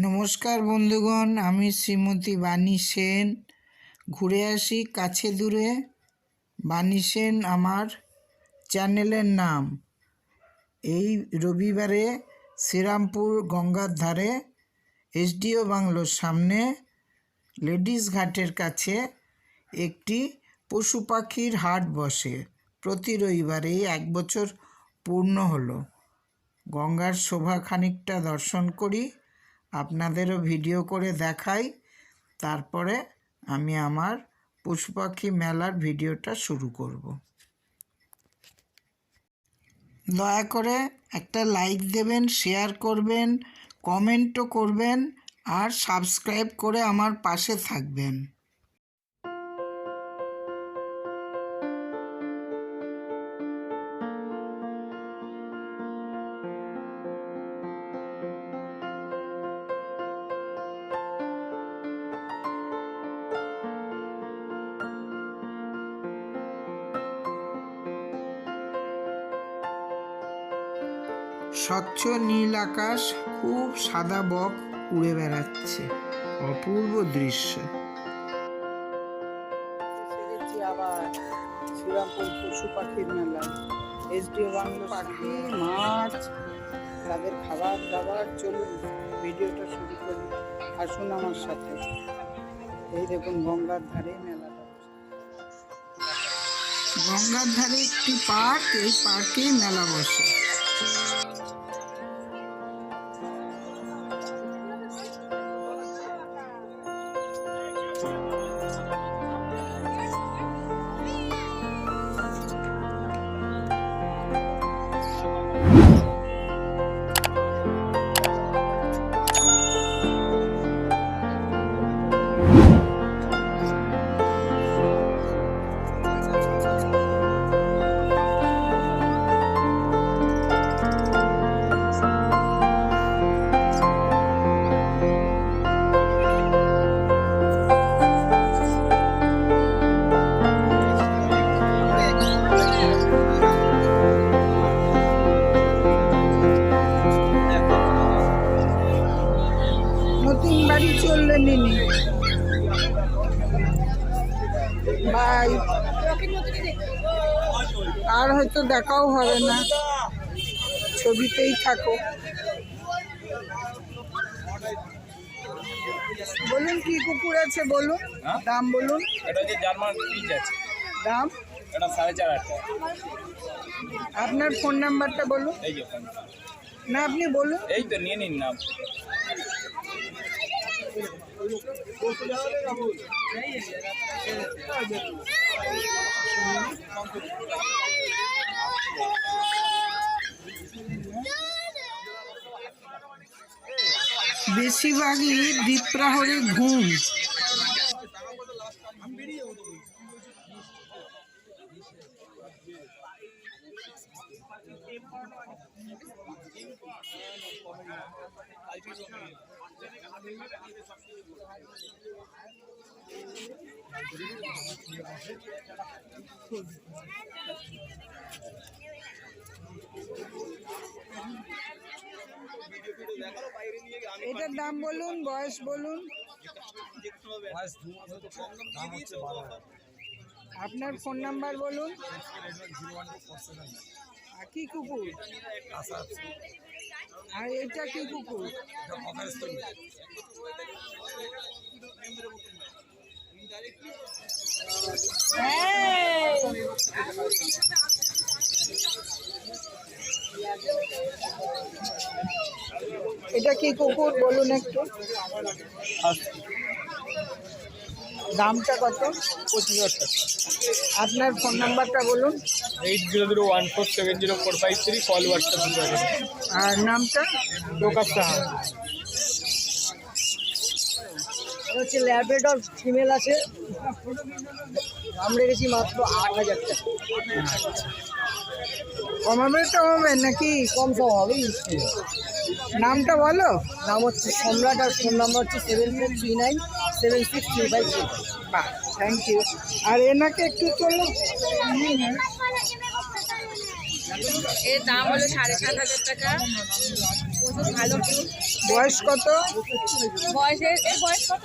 নমস্কার বন্ধুগণ, আমি শ্রীমতী বাণী সেন। ঘুরে আসি কাছে দূরে। বাণী সেন আমার চ্যানেলের নাম। এই রবিবারে শ্রীরামপুর গঙ্গার ধারে এসডিও বাংলোর সামনে লেডিস ঘাটের কাছে একটি পশু পাখির হাট বসে। প্রতি রবিবারে এক বছর পূর্ণ হলো। গঙ্গার শোভা খানিকটা দর্শন করি। আপনাদেরও ভিডিও করে দেখাই। তারপরে আমি আমার পশুপাখি মেলার ভিডিওটা শুরু করব। দয়া করে একটা লাইক দেবেন, শেয়ার করবেন, কমেন্টও করবেন আর সাবস্ক্রাইব করে আমার পাশে থাকবেন। স্বচ্ছ নীল আকাশ খুব সাদা বক উড়ে বেড়াচ্ছে। অপূর্ব দৃশ্য। আবার শ্রীরামপুর পশু পাখির মেলা। এসডিও বাংলো পাখি, মাছ, তাদের খাবার দাবার চলুন, ভিডিওটা শুরু করি। আসুন আমার সাথে। এই দেখুন গঙ্গার ধারে মেলাটা। গঙ্গার ধারে একটি পার্ক, এই পার্কে মেলা বসে। নতুন বাড়ি চললে নিনি। বাই। আর হয়তো দেখাও হবে না। ছবিতেই থাকো। বলুন কি কুকুর আছে বলুন? হ্যাঁ? দাম বলুন। এটা হচ্ছে জার্মান পিচ আছে। দাম? এটা সাড়ে চার হাজার আপনার ফোন নাম্বারটা বলুন। এই না আপনি বলুন। এই তো নিয়ে নিন নাম। বেশিরভাগই দ্বীপ্রাহরে ঘুম। এটার দাম বলুন বয়স বলুন। আপনার ফোন নাম্বার বলুন। কি কুকুর? আর এটা কি কুকুর? এটা কি কুকুর? বলুন একটু। দামটা কত? পঁচিশ হাজার টাকা আপনার ফোন নাম্বারটা বলুন। Eight zero zero one four seven zero four five three call WhatsApp আর নামটা? লোকাস সাহা। হচ্ছে ল্যাবরেটর ফিমেল আছে। দাম রেখেছি মাত্র আট হাজার টাকা। কমাবে তো হবে নাকি কম সম হবে? নামটা বলো। নাম হচ্ছে সম্রাট আর ফোন নাম্বার হচ্ছে seven four three nine seven six three five three বাহ থ্যাংক ইউ আর এনাকে একটু চলো এর দাম হলো সাড়ে সাত হাজার টাকা। প্রচুর ভালো বয়স কত? বয়সের এর বয়স কত?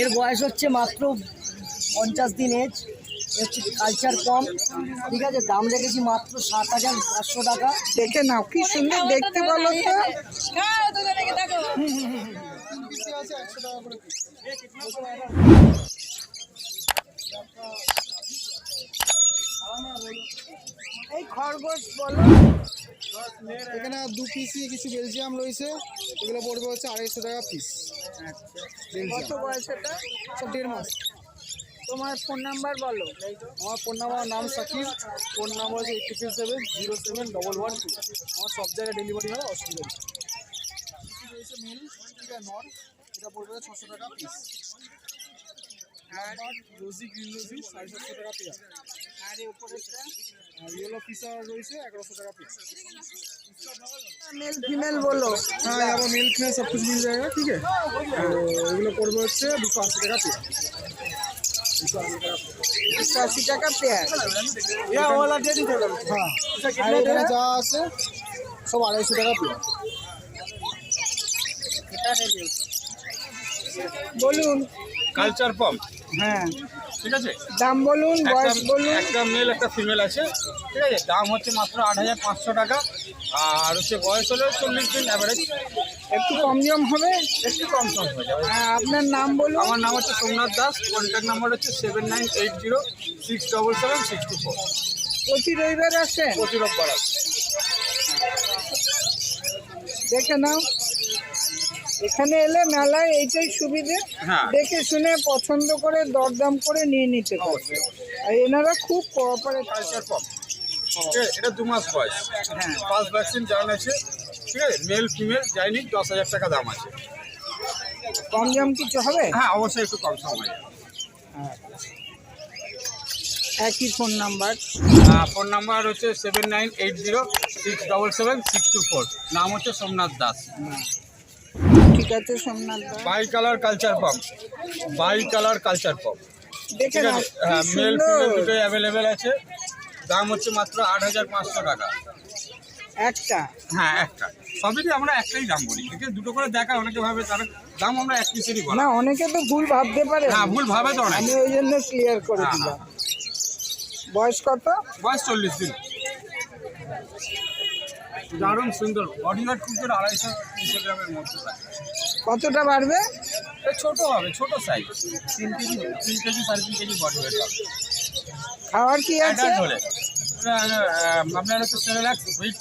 এর বয়স হচ্ছে মাত্র পঞ্চাশ দিন এজ হচ্ছে কালচার কম। ঠিক আছে দাম রেখেছি মাত্র সাত হাজার পাঁচশো টাকা। দেখে নাও কি সুন্দর দেখতে বলো তো দুজনে দেখো এই খরগোশ বলো। এখানে দু পিসি কিছু বেলজিয়াম রয়েছে। এগুলো পড়বে হচ্ছে আড়াইশো টাকা পিস কত বয়স এটা? সব দেড় মাস। তোমার ফোন নাম্বার বলো। আমার ফোন নাম্বার নাম সাকিব। ফোন নাম্বার হচ্ছে eight triple seven zero seven double one two আমার সব জায়গায় ডেলিভারি হয় অসুবিধা নেই। এটা পড়বে ছশো টাকা পিস আর রোজি গ্রিন রোজি সাড়ে সাতশো টাকা পেয়ার আর এই উপরেরটা ইয়েলো ফিসার রয়েছে এগারোশো টাকা পিস মেল ফিমেল বলো। হ্যাঁ আবার মেল ফিমেল সব কিছু মিল যাবে হচ্ছে দুশো আশি টাকা পেয়ার আশি টাকা পেয়ার হ্যাঁ আর এখানে যা আছে সব আড়াইশো টাকা পেয়ার বলুন। কালচার পাম্প হ্যাঁ। ঠিক আছে? দাম বলুন বয়স বলুন। একটা মেল একটা ফিমেল আছে। ঠিক আছে? দাম হচ্ছে মাত্র আট হাজার পাঁচশো টাকা। আর হচ্ছে বয়স হলো চল্লিশ দিন অ্যাভারেজ একটু কম জম হবে? একটু কম সম হয়ে যাবে। হ্যাঁ, আপনার নাম বলুন। আমার নাম হচ্ছে সোমনাথ দাস। কন্ট্যাক্ট নাম্বার হচ্ছে seven nine eight zero six double seven six two four প্রতি রবিবার আসেন? প্রতি রোববার আছে দেখে নাও। এখানে এলে মেলায় এইটাই সুবিধে। হ্যাঁ। দেখে শুনে পছন্দ করে দরদাম করে নিয়ে নিতে পারবে। আর এনারা খুব কোঅপারেট এটা দু মাস বয়স। হ্যাঁ। ফার্স্ট ভ্যাকসিন জান আছে ঠিক আছে মেল ফিমেল যায়নি দশ হাজার টাকা দাম আছে। কম দাম কিছু হবে? হ্যাঁ অবশ্যই একটু কম সময়। একই ফোন নাম্বার ফোন নাম্বার হচ্ছে seven nine eight zero six double seven six two four নাম হচ্ছে সোমনাথ দাস। আছে Somnath by colour culture pump by colour culture pump ঠিক আছে? হ্যাঁ মেল ফিমেল দুটোই অ্যাভেলেবেল আছে। দাম হচ্ছে মাত্র আট হাজার পাঁচশো টাকা। একটা? হ্যাঁ একটা। সবই আমরা একটাই দাম বলি ঠিক আছে? দুটো করে দেখা অনেকে ভাবে তার দাম আমরা এক পিসেরই বলা না অনেকে তো ভুল ভাবতে পারে। হ্যাঁ ভুল ভাবে তো অনেক। আমি ওই জন্য ক্লিয়ার করে হ্যাঁ, দিলাম। বয়স কত? বয়স চল্লিশ দিন। দারুণ সুন্দর। বডি ওয়েট খুব জোর আড়াইশো তিনশো গ্রামের মধ্যে কতটা বাড়বে? ছোট হবে ছোট সাইজ তিন কেজি তিন কেজি সাড়ে তিন কেজি বডি ওয়েট হবে। খাওয়ার কি আছে? আহ, আপনার হচ্ছে লাখ হুইট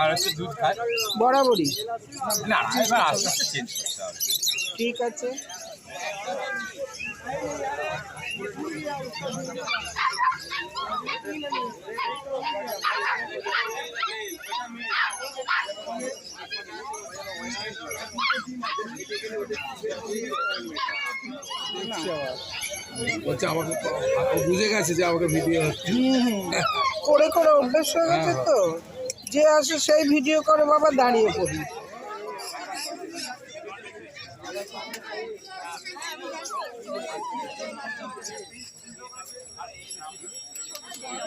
আর হচ্ছে দুধ খায়। বরাবরই। না না এবার আস্তে আস্তে চেঞ্জ করতে হবে। ঠিক আছে। আমাকে বুঝে গেছে যে আমাকে ভিডিও করে করে অভ্যেস হয়ে গেছে তো যে আসে সেই ভিডিও করে বাবা দাঁড়িয়ে পড়ি। বলো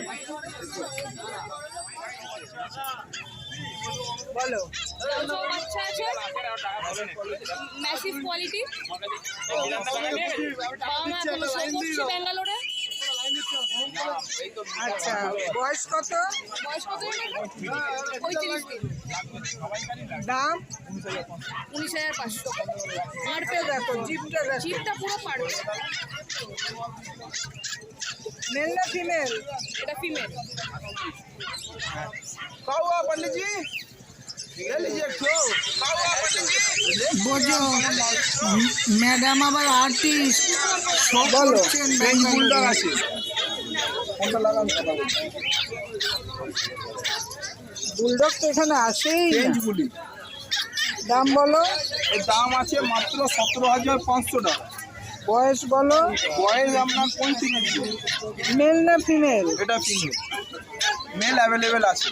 বাচ্চা আছে ম্যাসিভ কোয়ালিটি ব্যাঙ্গালোরে আচ্ছা বয়স কত? বয়স কত পঁয়ত্রিশ দাম? উনিশ হাজার পাঁচশো। জিপটা দেখো জিপটা দেখো। জিপটা পুরো পারবে মেল না ফিমেল এটা ফিমেল বোঝো ম্যাডাম আবার আর্টিস্ট বলো আছে? বুলডগ তো এখানে আসেই। দাম বলো। এর দাম আছে মাত্র সতেরো হাজার পাঁচশো টাকা। বয়স বলো। বয়স আপনার পঁয়ত্রিশ। মেল না ফিমেল এটা ফিমেল মেল অ্যাভেলেবেল আছে।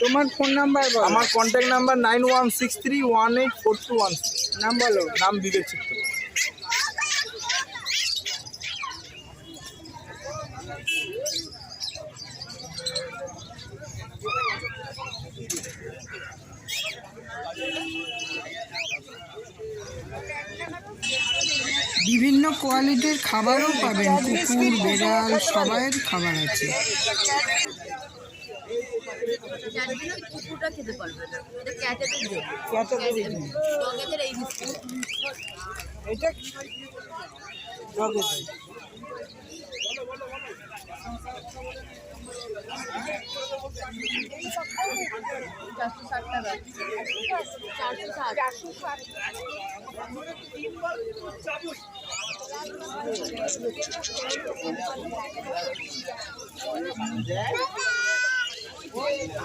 তোমার ফোন নাম্বার আমার contact number nine one six three one eight four two one নাম বলো। নাম বিবেক চিত্র। বিভিন্ন কোয়ালিটির খাবারও পাবেন। কুকুর বেড়াল সবাইয়ের খাবার আছে। কুকুরটা খেতে পারবে। না এটা ক্যাটেদের ডগেদের এই এটা জগেদের চারশো ষাট টাকা চারশো ষাট। চারশো ষাট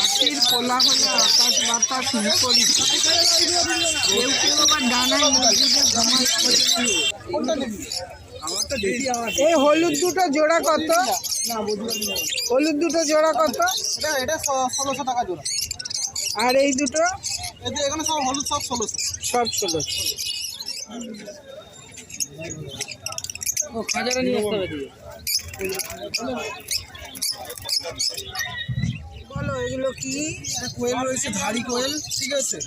পাখির কোলাহলে আকাশ বাতাস মুখরিত কেউ কেউ আবার ডানায় মসজিদে এই হলুদ দুটো জোড়া কত? হলুদ দুটো জোড়া কত? এটা এটা ষোলোশো টাকা জোড়া। আর এই দুটো? এখানে সব হলুদ সব ষোলোশো। সব ষোলো বলো, এগুলো কি? কোয়েল রয়েছে, ভারী কোয়েল, ঠিক আছে?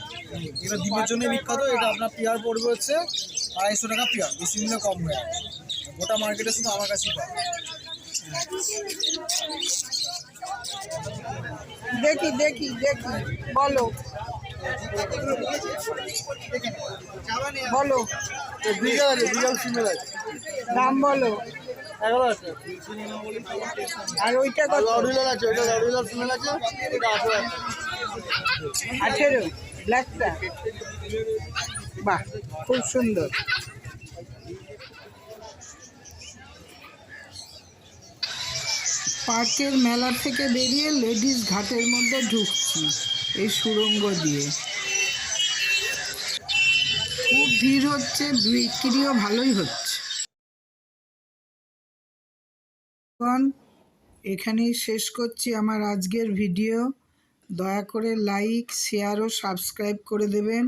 এটা দ্বীপের জন্য বিখ্যাত, এটা আপনার পেয়ার পড়বে হচ্ছে আড়াইশো টাকা পেয়ার, বেশি নিলে কম হয়ে গোটা মার্কেটে শুধু আমার কাছেই পাবে দেখি দেখি দেখি, বলো। বলো। আছে দাম বলো। আর ওইটা আঠেরো ব্ল্যাকটা বাহ, খুব সুন্দর। পার্কের মেলা থেকে বেরিয়ে লেডিস ঘাটের মধ্যে ঢুকছি। এই সুড়ঙ্গ দিয়ে। খুব ভিড় হচ্ছে, বিক্রিও ভালোই হচ্ছে। এখন এখানেই শেষ করছি আমার আজকের ভিডিও। দয়া করে লাইক, শেয়ার ও সাবস্ক্রাইব করে দেবেন।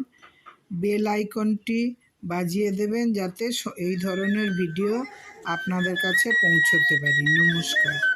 বেল আইকনটি বাজিয়ে দেবেন যাতে এই ধরনের ভিডিও আপনাদের কাছে পৌঁছতে পারি। নমস্কার।